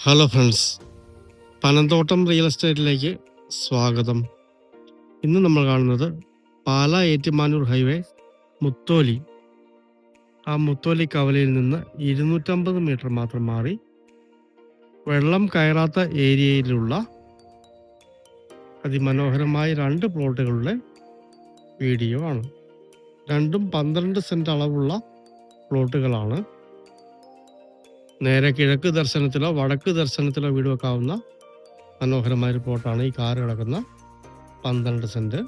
Hello friends Panamthottam real എസ്റ്റേറ്റിലേക്ക് സ്വാഗതം. ഇന്ന് നമ്മൾ കാണുന്നത് പാല ഏറ്റുമാനൂർ ഹൈവേ മുത്തോലി. ആ മുത്തോലി കവലയിൽ നിന്ന് ഇരുന്നൂറ്റമ്പത് മീറ്റർ മാത്രം മാറി വെള്ളം കയറാത്ത ഏരിയയിലുള്ള അതിമനോഹരമായ രണ്ട് പ്ലോട്ടുകളുടെ വീഡിയോ ആണ്. രണ്ടും പന്ത്രണ്ട് സെന്റ് അളവുള്ള പ്ലോട്ടുകളാണ് നേരെ കിഴക്ക് ദർശനത്തിലോ വടക്ക് ദർശനത്തിലോ വീട് വെക്കാവുന്ന മനോഹരമായ ഒരു പ്ലോട്ടാണ് ഈ കാറ് കിടക്കുന്ന പന്ത്രണ്ട് സെന്റ്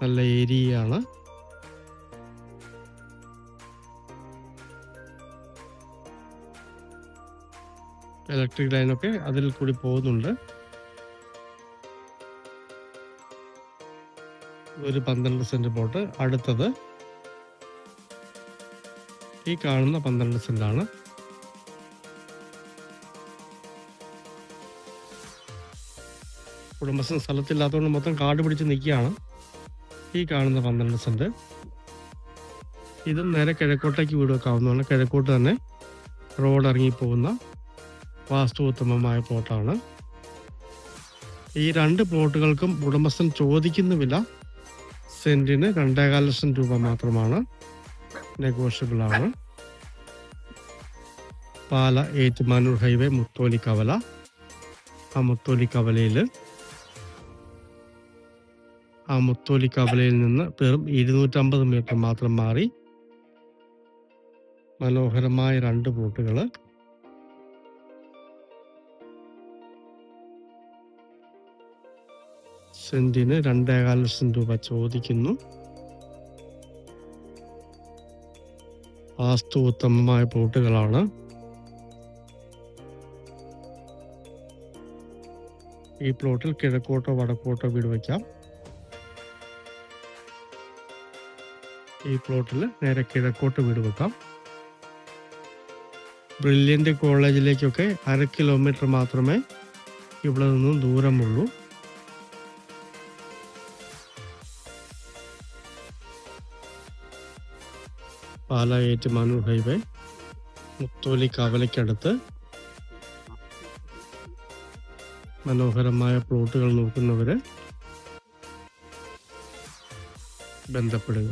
നല്ല ഏരിയയാണ്. ഇലക്ട്രിക് ലൈനൊക്കെ അതിൽ കൂടി പോകുന്നുണ്ട്. ഒരു പന്ത്രണ്ട് സെന്റ് പ്ലോട്ട് അടുത്തത് ഈ കാണുന്ന പന്ത്രണ്ട് സെന്റാണ്. കുടുംബസ്ഥൻ സ്ഥലത്തില്ലാത്തതുകൊണ്ട് മൊത്തം കാട് പിടിച്ച് നിൽക്കുകയാണ്. ഈ കാണുന്ന പന്ത്രണ്ട് സെന്റ്. ഇതും നേരെ കിഴക്കോട്ടേക്ക് വീട് വെക്കാവുന്നതാണ് കിഴക്കോട്ട് തന്നെ റോഡ് ഇറങ്ങി പോകുന്ന വാസ്തു ഉത്തമമായ പ്ലോട്ടാണ്. ഈ രണ്ട് പ്ലോട്ടുകൾക്കും ഉടമസ്ഥൻ ചോദിക്കുന്ന വില സെന്റിന് രണ്ടേകാൽ ലക്ഷം രൂപ മാത്രമാണ്. നെഗോഷ്യബിൾ ആണ് പാല ഏറ്റുമാനൂർ ഹൈവേ മുത്തോലി കവല. ആ മുത്തോലി കവലയിൽ ആ മുത്തോലി കവലയിൽ നിന്ന് വെറും ഇരുന്നൂറ്റമ്പത് മീറ്റർ മാത്രം മാറി മനോഹരമായ രണ്ട് ബോട്ടുകൾ സെന്റിന് രണ്ടേകാൽ ലക്ഷം രൂപ ചോദിക്കുന്നു. വാസ്തു ഉത്തമമായ പൂട്ടുകളാണ് ഈ പ്ലോട്ടിൽ കിഴക്കോട്ടോ വടക്കോട്ടോ വീട് വയ്ക്കാം. ഈ പ്ലോട്ടിൽ നേരെ കിഴക്കോട്ട് വീട് വെക്കാം. ബ്രില്യന്റ് കോളേജിലേക്കൊക്കെ അര കിലോമീറ്റർ മാത്രമേ ഇവിടെ നിന്നും ദൂരമുള്ളൂ. പാല ഏറ്റുമാനൂർ ഹൈവേ മുത്തോലി കവലയ്ക്കടുത്ത്. മനോഹരമായ പ്ലോട്ടുകൾ നോക്കുന്നവര് ബന്ധപ്പെടുക.